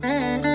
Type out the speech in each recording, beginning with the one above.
Mm-hmm.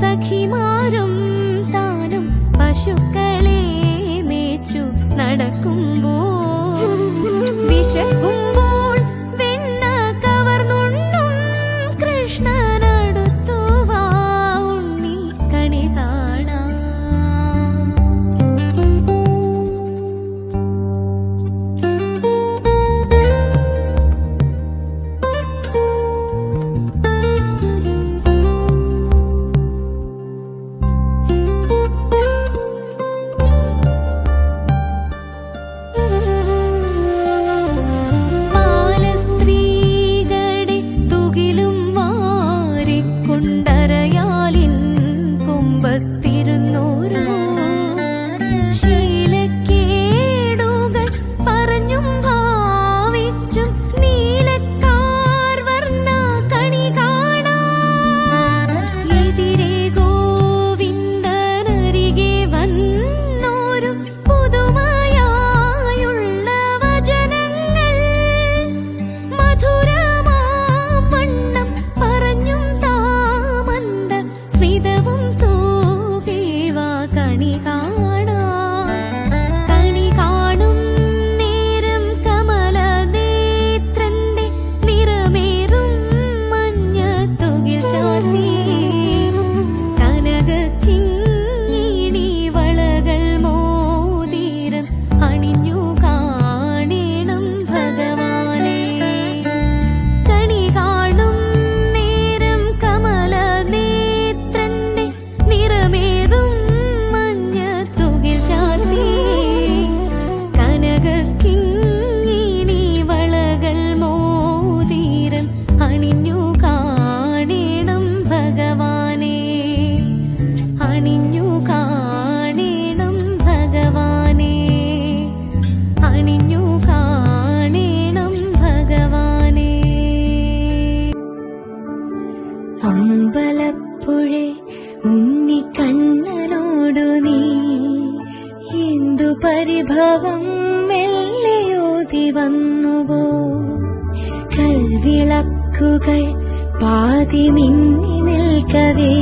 സഖിമാരും താനും പശുക്കളെ മേച്ചു നടക്കുമ്പോൾ അമ്പലപ്പുഴെ ഉണ്ണിക്കണ്ണനോടു നീ എന്തു പരിഭവം മെല്ലയോതി വന്നുവോ? കൽവിളക്കുകൾ പാതി മിന്നി നിൽക്കവേ